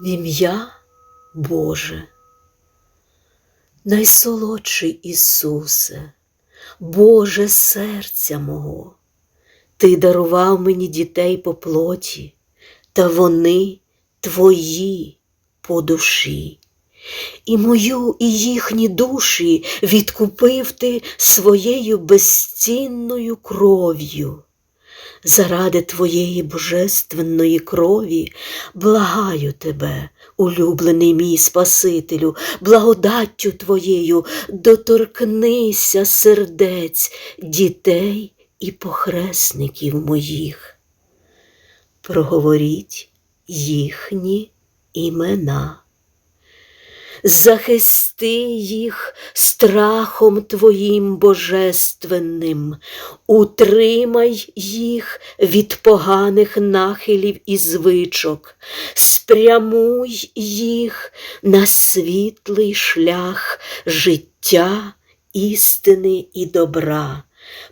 в ім'я Боже. Найсолодший Ісусе, Боже серця мого, Ти дарував мені дітей по плоті, та вони твої по душі. І мою, і їхні душі відкупив ти своєю безцінною кров'ю. Заради твоєї божественної крові благаю тебе, улюблений мій Спасителю, благодаттю твоєю доторкнися сердець дітей і похресників моїх. Проговоріть їхні імена. Захисти їх страхом Твоїм божественним, утримай їх від поганих нахилів і звичок, спрямуй їх на світлий шлях життя, істини і добра,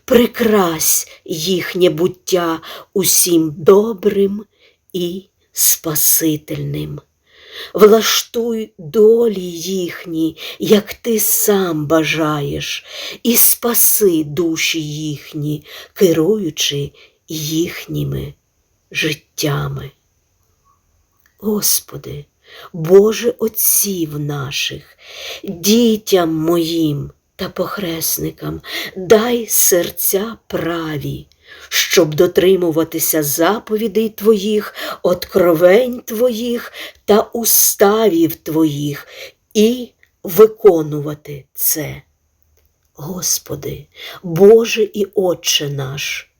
прикрась їхнє буття усім добрим і спасительним. Влаштуй долі їхні, як ти сам бажаєш, і спаси душі їхні, керуючи їхніми життями. Господи, Боже Отців наших, дітям моїм та похресникам, дай серця праві, щоб дотримуватися заповідей Твоїх, откровень Твоїх та уставів Твоїх і виконувати це. Господи, Боже і Отче наш,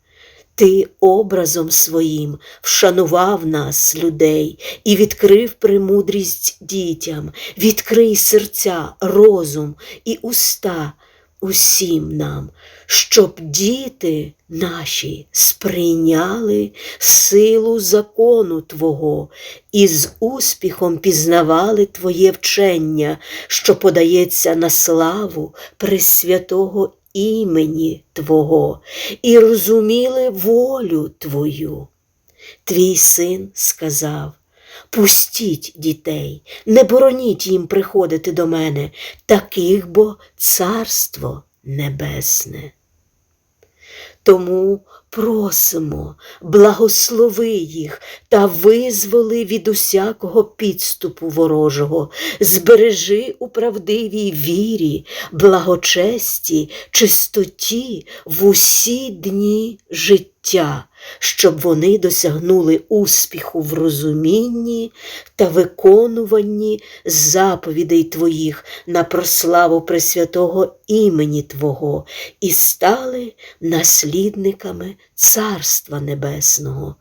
Ти образом своїм вшанував нас, людей, і відкрив премудрість дітям, відкрий серця, розум і уста усім нам, щоб діти наші сприйняли силу закону Твого і з успіхом пізнавали Твоє вчення, що подається на славу Пресвятого імені Твого, і розуміли волю Твою. Твій син сказав, Пустіть дітей, не бороніть їм приходити до мене, таких бо царство небесне. Тому просимо, благослови їх та визволи від усякого підступу ворожого, збережи у правдивій вірі, благочесті, чистоті в усі дні життя, щоб вони досягнули успіху в розумінні та виконуванні заповідей Твоїх на прославу Пресвятого імені Твого і стали наслідниками Царства Небесного.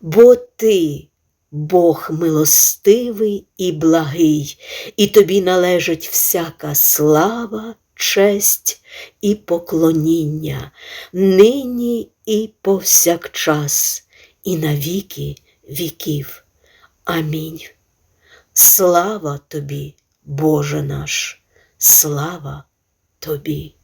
Бо Ти, Бог милостивий і благий, і тобі належить всяка слава, честь і поклоніння, нині і повсякчас, і на віки віків. Амінь. Слава тобі, Боже наш, слава тобі.